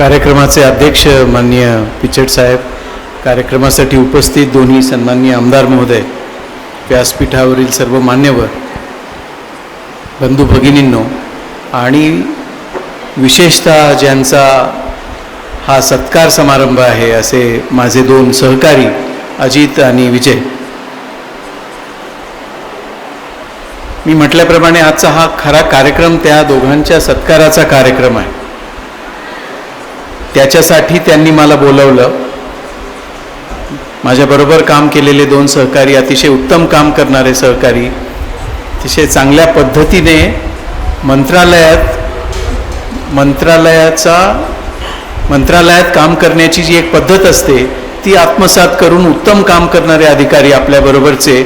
कार्यक्रमाचे अध्यक्ष माननीय पिचड साहेब कार्यक्रमासाठी उपस्थित दोन्ही सन्माननीय आमदार महोदय व्यासपीठावरील सर्व मान्यवर बंधू भगिनींनो आणि विशेषतः ज्यांचा हा सत्कार समारंभ आहे असे माझे दोन सहकारी अजित आणि विजय. मी म्हटल्याप्रमाणे आजचा हा खरा कार्यक्रम त्या दोघांच्या सत्काराचा कार्यक्रम आहे. त्याच्यासाठी त्यांनी मला बोलवलं. माझ्याबरोबर काम केलेले दोन सहकारी अतिशय उत्तम काम करणारे सहकारी अतिशय चांगल्या पद्धतीने मंत्रालयात मंत्रालयाचा मंत्रालयात काम करण्याची जी एक पद्धत असते ती आत्मसात करून उत्तम काम करणारे अधिकारी आपल्याबरोबरचे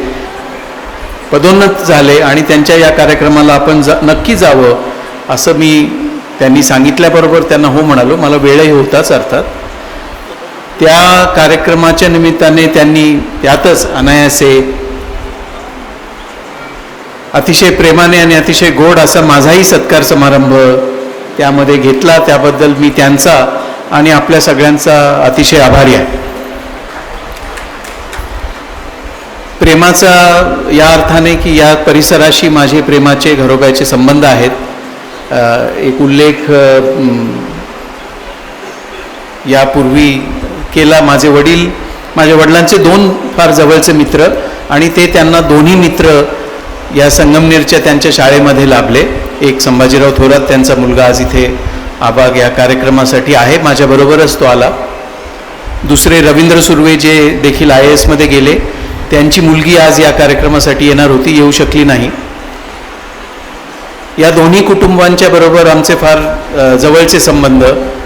पदोन्नत झाले आणि त्यांच्या या कार्यक्रमाला आपण जा नक्की जावं असं मी त्यांनी सांगितल्याबरोबर त्यांना हो म्हणालो. मला वेळही होताच अर्थात. त्या कार्यक्रमाच्या निमित्ताने त्यांनी त्यातच अनायासे अतिशय प्रेमाने आणि अतिशय गोड असा माझाही सत्कार समारंभ त्यामध्ये घेतला. त्याबद्दल मी त्यांचा आणि आपल्या सगळ्यांचा अतिशय आभारी आहे. प्रेमाचा या अर्थाने की या परिसराशी माझे प्रेमाचे घरोब्याचे संबंध आहेत. एक उल्लेख यापूर्वी केला माझे वडील. माझ्या वडिलांचे दोन फार जवळचे मित्र आणि ते त्यांना दोन्ही मित्र या संगमनेरच्या त्यांच्या शाळेमध्ये लाभले. एक संभाजीराव थोरात त्यांचा मुलगा आज इथे आबाग या कार्यक्रमासाठी आहे. माझ्याबरोबरच तो आला. दुसरे रवींद्र सुर्वे जे देखील आय एसमध्ये गेले त्यांची मुलगी आज या कार्यक्रमासाठी येणार होती. येऊ शकली नाही. या दोन्ही कुटुंबांच्या बरोबर आमचे फार जवळचे संबंध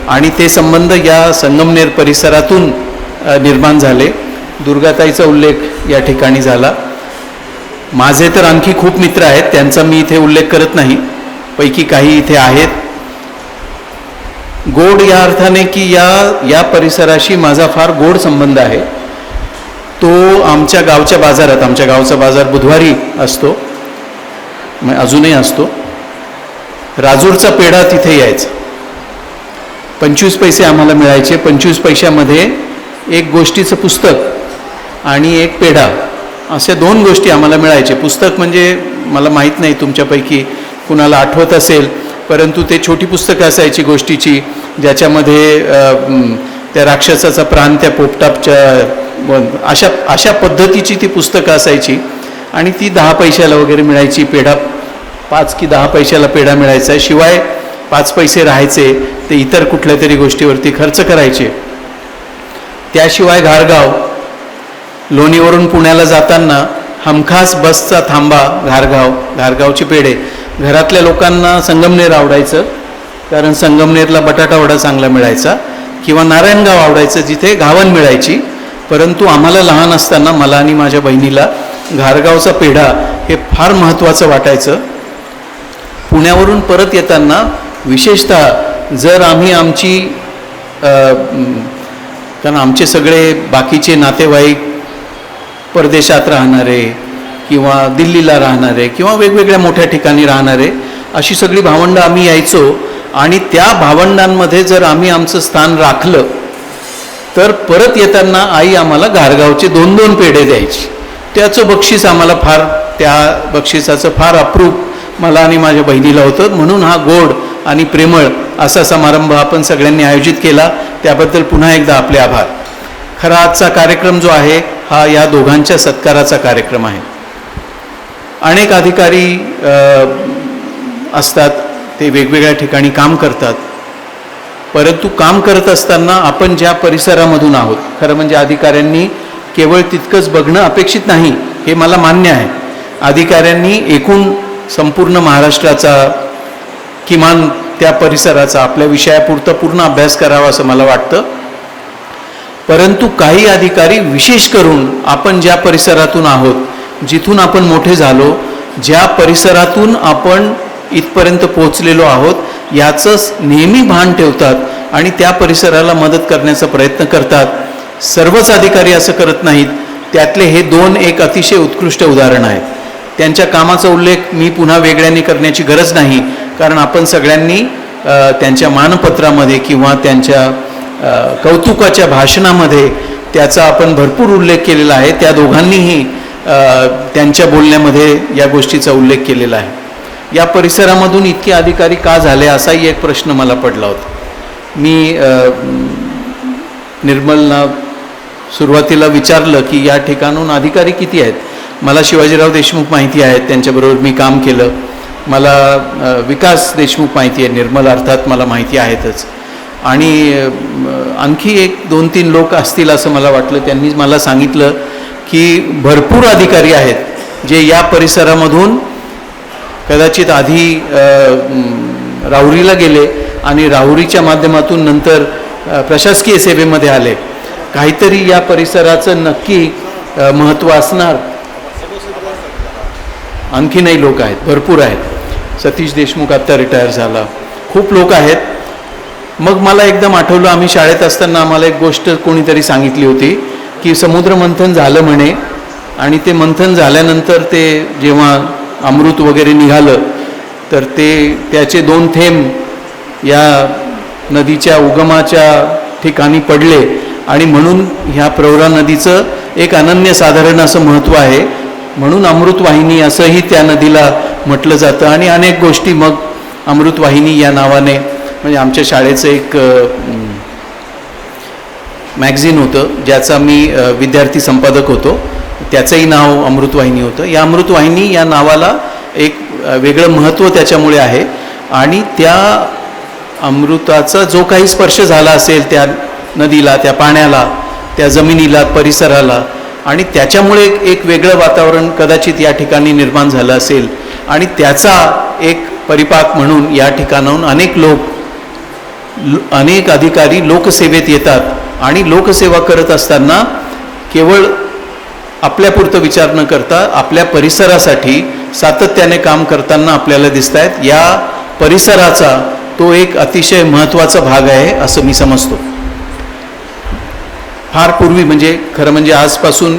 आणि ते संबंध या संगमनेर परिसरातून निर्माण झाले. दुर्गाताईचा उल्लेख या ठिकाणी झाला. माझे तर आणखी खूप मित्र आहेत त्यांचा मी इथे उल्लेख करत नाही. पैकी काही इथे आहेत. गोड या अर्थाने की या या परिसराशी माझा फार गोड संबंध आहे. तो आमच्या गावच्या बाजारात आमच्या गावचा बाजार बुधवारी असतो. अजूनही असतो. राजूरचा पेढा तिथे यायचा. पंचवीस पैसे आम्हाला मिळायचे. पंचवीस पैशामध्ये एक गोष्टीचं पुस्तक आणि एक पेढा अशा दोन गोष्टी आम्हाला मिळायचे. पुस्तक म्हणजे मला माहीत नाही तुमच्यापैकी कुणाला आठवत असेल परंतु ते छोटी पुस्तकं असायची गोष्टीची ज्याच्यामध्ये त्या राक्षसाचा प्राण त्या पोपटापच्या अशा अशा पद्धतीची ती पुस्तकं असायची. आणि ती दहा पैशाला वगैरे मिळायची पेढा पाच की दहा पैशाला पेढा मिळायचा शिवाय पाच पैसे राहायचे ते इतर कुठल्या तरी गोष्टीवरती खर्च करायचे. त्याशिवाय घारगाव लोणीवरून पुण्याला जाताना हमखास बसचा थांबा घारगाव घारगावचे पेढे. घरातल्या लोकांना संगमनेर आवडायचं कारण संगमनेरला बटाटावडा चांगला मिळायचा किंवा नारायणगाव आवडायचं जिथे घावन मिळायची. परंतु आम्हाला लहान असताना मला आणि माझ्या बहिणीला घारगावचा पेढा हे फार महत्त्वाचं वाटायचं. पुण्यावरून परत येताना विशेषतः जर आम्ही आमची कारण आमचे सगळे बाकीचे नातेवाईक परदेशात राहणारे किंवा दिल्लीला राहणारे किंवा वेगवेगळ्या मोठ्या ठिकाणी राहणारे अशी सगळी भावंडं आम्ही यायचो. आणि त्या भावंडांमध्ये जर आम्ही आमचं स्थान राखलं तर परत येताना आई आम्हाला गारगावचे दोन दोन पेढे द्यायची. त्याचं बक्षीस आम्हाला फार त्या बक्षिसाचं फार अप्रूप मला आणि माझ्या बहिणीला होतं. म्हणून हा गोड आणि प्रेमळ असा समारंभ आपण सगळ्यांनी आयोजित केला. त्याबद्दल पुन्हा एकदा आपले आभार. खरा आजचा कार्यक्रम जो आहे हा या दोघांच्या सत्काराचा कार्यक्रम आहे. अनेक अधिकारी असतात ते वेगवेगळ्या ठिकाणी काम करतात. परंतु काम करत असताना आपण ज्या परिसरामधून आहोत खरं म्हणजे अधिकाऱ्यांनी केवळ तितकंच बघणं अपेक्षित नाही हे मला मान्य आहे. अधिकाऱ्यांनी एकूण संपूर्ण महाराष्ट्राचा किमान त्या परिसराचा आपल्या विषयापुरतं पूर्ण अभ्यास करावा असं मला वाटतं. परंतु काही अधिकारी विशेष करून आपण ज्या परिसरातून आहोत जिथून आपण मोठे झालो ज्या परिसरातून आपण इथपर्यंत पोहोचलेलो आहोत याचंच नेहमी भान ठेवतात आणि त्या परिसराला मदत करण्याचा प्रयत्न करतात. सर्वच अधिकारी असं करत नाहीत. त्यातले हे दोन एक अतिशय उत्कृष्ट उदाहरण आहेत. त्यांच्या कामाचा उल्लेख मी पुन्हा वेगळ्याने करण्याची गरज नाही कारण आपण सगळ्यांनी त्यांच्या मानपत्रामध्ये किंवा त्यांच्या कौतुकाच्या भाषणामध्ये त्याचा आपण भरपूर उल्लेख केलेला आहे. त्या दोघांनीही त्यांच्या बोलण्यामध्ये या गोष्टीचा उल्लेख केलेला आहे. या परिसरामधून इतके अधिकारी का झाले असाही एक प्रश्न मला पडला होता. मी निर्मलना सुरुवातीला विचारलं की या ठिकाणून अधिकारी किती आहेत? मला शिवाजीराव देशमुख माहिती आहेत त्यांच्याबरोबर मी काम केलं. मला विकास देशमुख माहिती आहे निर्मल अर्थात मला माहिती आहेतच. आणि आणखी एक दोन तीन लोक असतील असं मला वाटलं त्यांनी मला सांगितलं की भरपूर अधिकारी आहेत जे या परिसरामधून कदाचित आधी राहुरीला गेले आणि राहुरीच्या माध्यमातून नंतर प्रशासकीय सेवेमध्ये आले. काहीतरी या परिसराचं नक्की महत्त्व असणार. आणखीनही लोक आहेत भरपूर आहेत. सतीश देशमुख आत्ता रिटायर झाला. खूप लोक आहेत. मग मला एकदम आठवलं आम्ही शाळेत असताना आम्हाला एक गोष्ट कोणीतरी सांगितली होती की समुद्र मंथन झालं म्हणे आणि ते मंथन झाल्यानंतर ते जेव्हा अमृत वगैरे निघालं तर ते त्याचे दोन थेंब या नदीच्या उगमाच्या ठिकाणी पडले. आणि म्हणून ह्या प्रवरा नदीचं एक अनन्यसाधारण असं महत्त्व आहे. म्हणून अमृतवाहिनी असंही त्या नदीला म्हटलं जातं. आणि अनेक गोष्टी मग अमृतवाहिनी या नावाने म्हणजे आमच्या शाळेचं एक मॅगझिन होतं ज्याचा मी विद्यार्थी संपादक होतो. त्याचंही नाव अमृतवाहिनी होतं. या अमृतवाहिनी या नावाला एक वेगळं महत्त्व त्याच्यामुळे आहे. आणि त्या अमृताचा जो काही स्पर्श झाला असेल त्या नदीला त्या पाण्याला त्या जमिनीला परिसराला आणि त्याच्यामुळे एक- एक वेगळं वातावरण कदाचित या ठिकाणी निर्माण झालं असेल. आणि त्याचा एक परिपाक म्हणून या ठिकाणाहून अनेक लोक अनेक अधिकारी लोकसेवेत येतात आणि लोकसेवा करत असताना केवळ आपल्यापुरतं विचार न करता आपल्या परिसरासाठी सातत्याने काम करताना आपल्याला दिसत आहेत या परिसराचा तो एक अतिशय महत्त्वाचा भाग आहे असं मी समजतो. फार पूर्वी म्हणजे खरं म्हणजे आजपासून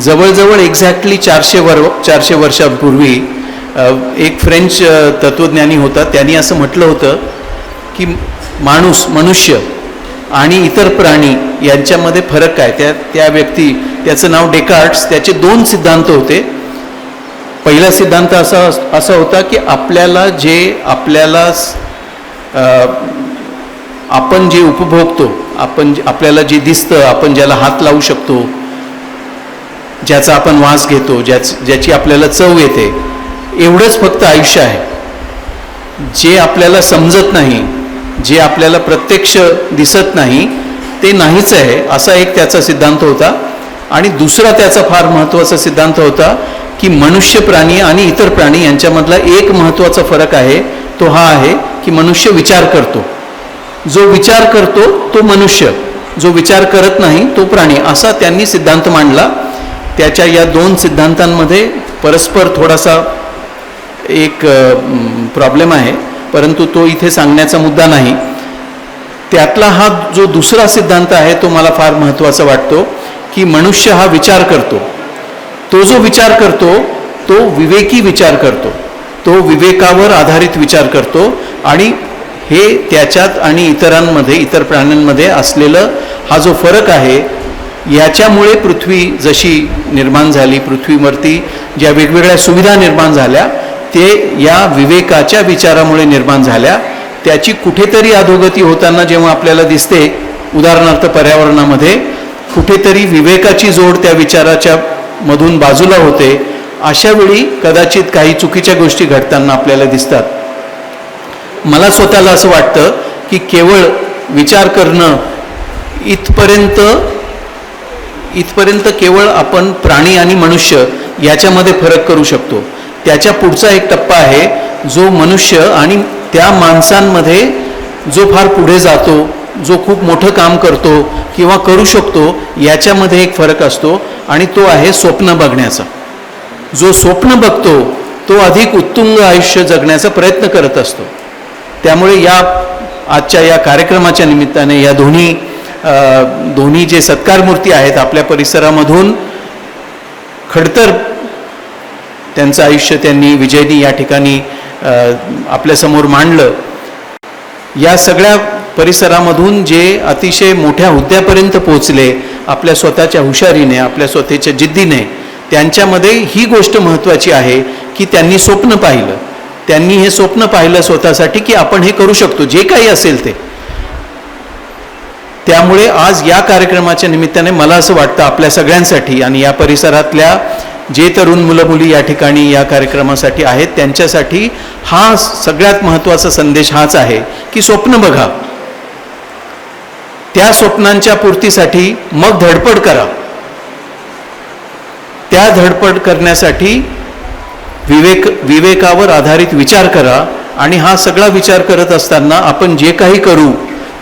जवळजवळ एक्झॅक्टली चारशे वर चारशे वर्षापूर्वी एक फ्रेंच तत्वज्ञानी तत्त्वज्ञानी होता. त्यांनी असं म्हटलं होतं की माणूस मनुष्य आणि इतर प्राणी यांच्यामध्ये फरक काय? त्या त्या व्यक्ती त्याचं नाव डेकार्ट्स त्याचे दोन सिद्धांत होते. पहिला सिद्धांत असा असा होता की आपल्याला जे आपल्याला आपण जे उपभोगतो आपण आपल्याला जे दिसतं आपण ज्याला हात लावू शकतो ज्याचा आपण वास घेतो ज्याच ज्याची आपल्याला चव येते एवढंच फक्त आयुष्य आहे. जे आपल्याला समजत नाही जे आपल्याला प्रत्यक्ष दिसत नाही ते नाहीच आहे असा एक त्याचा सिद्धांत होता. आणि दुसरा त्याचा फार महत्त्वाचा सिद्धांत होता की मनुष्य प्राणी आणि इतर प्राणी यांच्यामधला एक महत्त्वाचा फरक आहे तो हा आहे की मनुष्य विचार करतो. जो विचार करतो तो मनुष्य. जो विचार करत नाही तो प्राणी. असा त्यांनी सिद्धांत मांडला. त्याच्या या दोन सिद्धांतांमध्ये परस्पर थोडासा एक प्रॉब्लेम आहे. परंतु तो इथे सांगण्याचा मुद्दा नाही. त्यातला हा जो दुसरा सिद्धांत आहे तो मला फार महत्त्वाचा वाटतो की मनुष्य हा विचार करतो. तो जो विचार करतो तो विवेकी विचार करतो. तो विवेकावर आधारित विचार करतो आणि हे त्याच्यात आणि इतरांमध्ये इतर प्राण्यांमध्ये असलेलं हा जो फरक आहे याच्यामुळे पृथ्वी जशी निर्माण झाली पृथ्वीवरती ज्या वेगवेगळ्या सुविधा निर्माण झाल्या ते या विवेकाच्या विचारामुळे निर्माण झाल्या. त्याची कुठेतरी अधोगती होताना जेव्हा आपल्याला दिसते उदाहरणार्थ पर्यावरणामध्ये कुठेतरी विवेकाची जोड त्या विचाराच्या मधून बाजूला होते. अशावेळी कदाचित काही चुकीच्या गोष्टी घडताना आपल्याला दिसतात. मला स्वतःला असं वाटतं की केवळ विचार करणं इथपर्यंत इथपर्यंत केवळ आपण प्राणी आणि मनुष्य याच्यामध्ये फरक करू शकतो. त्याच्या पुढचा एक टप्पा आहे जो मनुष्य आणि त्या माणसांमध्ये जो फार पुढे जातो जो खूप मोठं काम करतो किंवा करू शकतो याच्यामध्ये एक फरक असतो आणि तो आहे स्वप्न बघण्याचा. जो स्वप्न बघतो तो अधिक उत्तुंग आयुष्य जगण्याचा प्रयत्न करत असतो. त्यामुळे या आजच्या या कार्यक्रमाच्या निमित्ताने या दोन्ही दोन्ही जे सत्कार मूर्ती आहेत आपल्या परिसरामधून खडतर त्यांचं आयुष्य त्यांनी विजयनी या ठिकाणी आपल्यासमोर मांडलं. या सगळ्या परिसरामधून जे अतिशय मोठ्या हुद्द्यापर्यंत पोचले आपल्या स्वतःच्या हुशारीने आपल्या स्वतःच्या जिद्दीने त्यांच्यामध्ये ही गोष्ट महत्त्वाची आहे की त्यांनी स्वप्न पाहिलं. त्यांनी हे स्वप्न पाहिलं स्वतःसाठी की आपण हे करू शकतो जे काही असेल ते. त्यामुळे आज या कार्यक्रमाच्या निमित्ताने मला असं वाटतं आपल्या सगळ्यांसाठी आणि या परिसरातल्या जे तरुण मुलं मुली या ठिकाणी या कार्यक्रमासाठी आहेत त्यांच्यासाठी हा सगळ्यात महत्त्वाचा संदेश हाच आहे की स्वप्न बघा. त्या स्वप्नांच्या पूर्तीसाठी मग धडपड करा. त्या धडपड करण्यासाठी विवेक विवेकावर आधारित विचार करा आणि हा सगळा विचार करत असताना आपण जे काही करू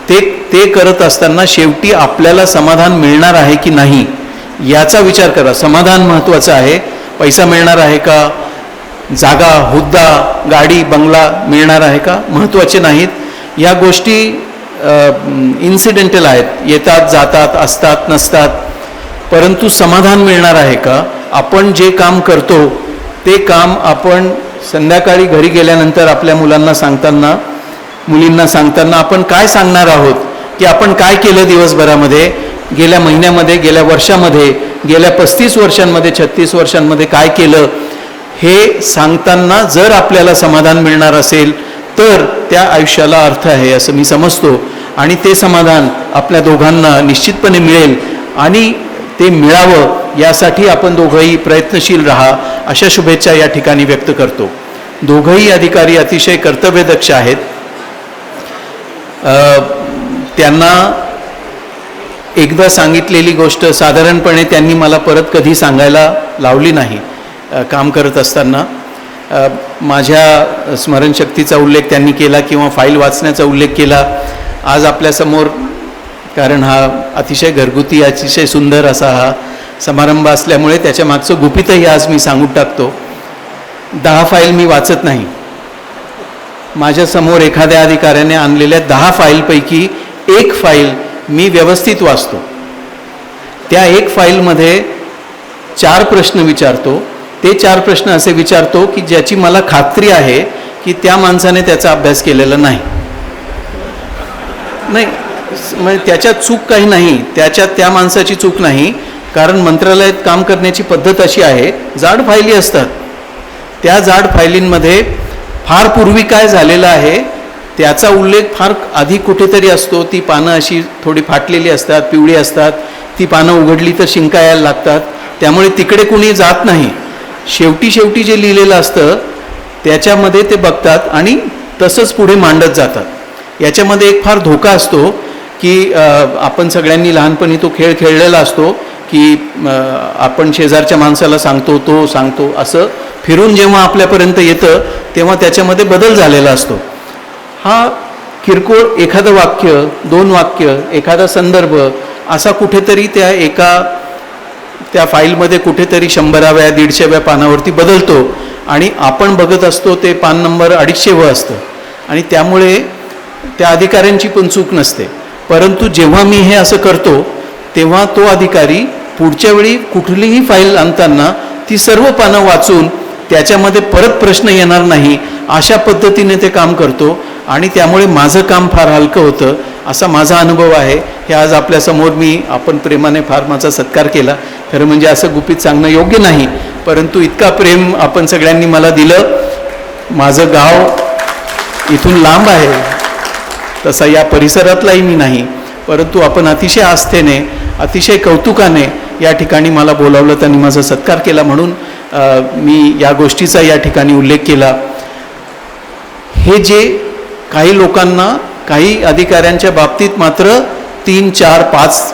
ते ते करत असताना शेवटी आपल्याला समाधान मिळणार आहे की नाही याचा विचार करा. समाधान महत्त्वाचं आहे. पैसा मिळणार आहे का? जागा हुद्दा गाडी बंगला मिळणार आहे का? महत्त्वाचे नाहीत. या गोष्टी इन्सिडेंटल आहेत. येतात जातात असतात नसतात. परंतु समाधान मिळणार आहे का? आपण जे काम करतो ते काम आपण संध्याकाळी घरी गेल्यानंतर आपल्या मुलांना सांगताना मुलींना सांगताना आपण काय सांगणार आहोत? की आपण काय केलं दिवसभरामध्ये? गेल्या महिन्यामध्ये गेल्या वर्षामध्ये गेल्या पस्तीस वर्षांमध्ये छत्तीस वर्षांमध्ये काय केलं? हे सांगताना जर आपल्याला समाधान मिळणार असेल तर त्या आयुष्याला अर्थ आहे असं मी समजतो. आणि ते समाधान आपल्या दोघांना निश्चितपणे मिळेल आणि ते मिळावं यासाठी आपण दोघंही प्रयत्नशील राहा अशा शुभेच्छा या ठिकाणी व्यक्त करतो. दोघंही अधिकारी अतिशय कर्तव्यदक्ष आहेत. त्यांना एकदा सांगितलेली गोष्ट साधारणपणे त्यांनी मला परत कधी सांगायला लावली नाही काम करत असताना. माझ्या स्मरणशक्तीचा उल्लेख त्यांनी केला किंवा फाईल वाचण्याचा उल्लेख केला. आज आपल्यासमोर कारण हा अतिशय घरगुती अतिशय सुंदर असा हा समारंभ असल्यामुळे त्याच्या मागचं गुपितही आज मी सांगून टाकतो. दहा फाईल मी वाचत नाही. माझ्यासमोर एखाद्या अधिकाऱ्याने आणलेल्या दहा फाईलपैकी एक फाईल मी व्यवस्थित वाचतो. त्या एक फाईलमध्ये चार प्रश्न विचारतो. ते चार प्रश्न असे विचारतो की ज्याची मला खात्री आहे की त्या माणसाने त्याचा अभ्यास केलेला नाही. नाही म्हणजे त्याच्यात चूक काही नाही. त्याच्यात त्या माणसाची चूक नाही. कारण मंत्रालयात काम करण्याची पद्धत अशी आहे जाड फायली असतात. त्या जाड फायलींमध्ये फार पूर्वी काय झालेलं आहे त्याचा उल्लेख फार आधी कुठेतरी असतो. ती पानं अशी थोडी फाटलेली असतात पिवळी असतात. ती पानं उघडली तर शिंका यायला लागतात. त्यामुळे तिकडे कुणी जात नाही. शेवटी शेवटी जे लिहिलेलं असतं त्याच्यामध्ये ते बघतात आणि तसंच पुढे मांडत जातात. याच्यामध्ये एक फार धोका असतो की आपण सगळ्यांनी लहानपणी तो खेळ खेळलेला असतो. की आपण शेजारच्या माणसाला सांगतो तो सांगतो असं फिरून जेव्हा आपल्यापर्यंत येतं तेव्हा त्याच्यामध्ये बदल झालेला असतो. हा किरकोळ एखादं वाक्य दोन वाक्य एखादा संदर्भ असा कुठेतरी त्या एका त्या फाईलमध्ये कुठेतरी शंभराव्या दीडशेव्या पानावरती बदलतो आणि आपण बघत असतो ते पान नंबर अडीचशेवं असतं. आणि त्यामुळे त्या अधिकाऱ्यांची पण चूक नसते. परंतु जेव्हा मी हे असं करतो तेव्हा तो अधिकारी पुढच्या वेळी कुठलीही फाईल आणताना ती सर्व पानं वाचून त्याच्यामध्ये परत प्रश्न येणार नाही अशा पद्धतीने ते काम करतो. आणि त्यामुळे माझं काम फार हलकं होतं असा माझा अनुभव आहे. हे आज आपल्यासमोर मी आपण प्रेमाने फार माझा सत्कार केला. खरं म्हणजे असं गुपित सांगणं योग्य नाही परंतु इतका प्रेम आपण सगळ्यांनी मला दिलं. माझं गाव इथून लांब आहे. तसा या परिसरातलाही मी नाही. परंतु आपण अतिशय आस्थेने अतिशय कौतुकाने या ठिकाणी मला बोलावलं त्यांनी माझा सत्कार केला म्हणून मी या गोष्टीचा या ठिकाणी उल्लेख केला. हे जे काही लोकांना काही अधिकाऱ्यांच्या बाबतीत मात्र तीन चार पाच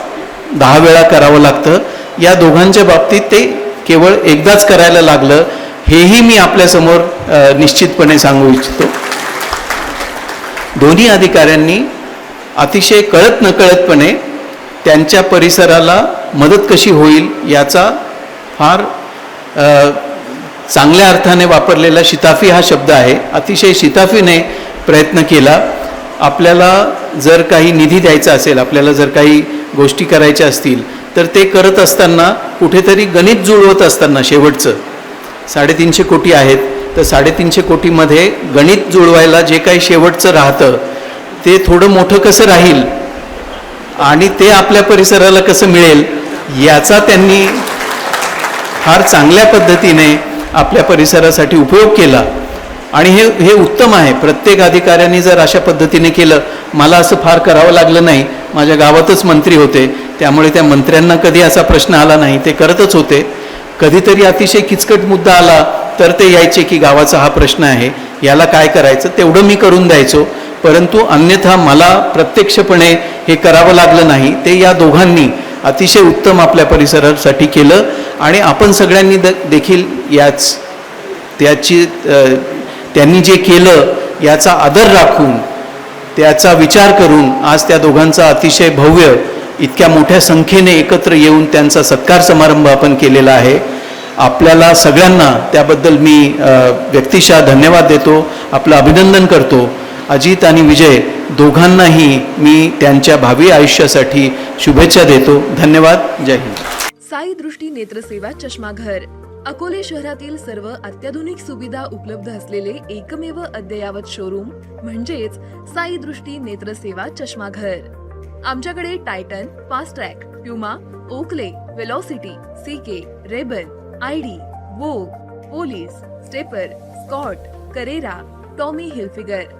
दहा वेळा करावं लागतं. या दोघांच्या बाबतीत ते केवळ एकदाच करायला लागलं. हेही मी आपल्यासमोर निश्चितपणे सांगू इच्छितो. दोन्ही अधिकाऱ्यांनी अतिशय कळत नकळतपणे त्यांच्या परिसराला मदत कशी होईल याचा फार चांगल्या अर्थाने वापरलेला शिताफी हा शब्द आहे. अतिशय शिताफीने प्रयत्न केला. आपल्याला जर काही निधी द्यायचा असेल आपल्याला जर काही गोष्टी करायच्या असतील तर ते करत असताना कुठेतरी गणित जुळवत असताना शेवटचं. साडेतीनशे कोटी आहेत. तर साडेतीनशे कोटीमध्ये गणित जुळवायला जे काही शेवटचं राहतं ते थोडं मोठं कसं राहील आणि ते आपल्या परिसराला कसं मिळेल याचा त्यांनी फार चांगल्या पद्धतीने आपल्या परिसरासाठी उपयोग केला. आणि हे हे उत्तम आहे. प्रत्येक अधिकाऱ्यांनी जर अशा पद्धतीने केलं मला असं फार करावं लागलं नाही. माझ्या गावातच मंत्री होते. त्यामुळे त्या मंत्र्यांना कधी असा प्रश्न आला नाही. ते करतच होते. कधीतरी अतिशय किचकट मुद्दा आला तर ते यायचे की गावाचा हा प्रश्न आहे. याला काय करायचं? तेवढं मी करून द्यायचो. परंतु अन्यथा मला प्रत्यक्षपणे हे करावं लागलं नाही. ते या दोघांनी अतिशय उत्तम आपल्या परिसरासाठी केलं आणि आपण सगळ्यांनी द देखील याच त्याची त्यांनी जे केलं याचा आदर राखून त्याचा विचार करून आज त्या दोघांचा अतिशय भव्य इतक्या मोठ्या संख्येने एकत्र येऊन त्यांचा सत्कार समारंभ आपण केलेला आहे. आपल्याला सगळ्यांना त्याबद्दल मी व्यक्तिशः धन्यवाद देतो. आपलं अभिनंदन करतो. अजित आणि विजय दोघांनाही मी त्यांच्या भावी आयुष्यासाठी शुभेच्छा देतो. धन्यवाद. जय हिंद. साई दृष्टी नेत्रसेवा चष्माघर. अकोले शहरातील सर्व अत्याधुनिक सुविधा उपलब्ध असलेले एकमेव अद्ययावत शोरूम म्हणजेच साई दृष्टी नेत्रसेवा चष्माघर. आमच्याकडे Titan Fastrack Puma Oakley Velocity CK Rayban ID Vogue Police Stepper Scott Carrera Tommy Hilfiger.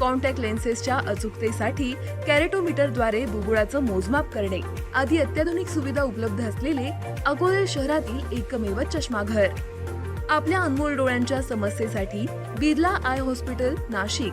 Contact लेन्सेसच्या अचूकतेसाठी कॅरेटोमीटरद्वारे बुबुळाचं मोजमाप करणे. आदी अत्याधुनिक सुविधा उपलब्ध असलेले अकोले शहरातील एकमेव चष्माघर. आपल्या अनमोल डोळ्यांच्या समस्येसाठी बिर्ला आय हॉस्पिटल नाशिक.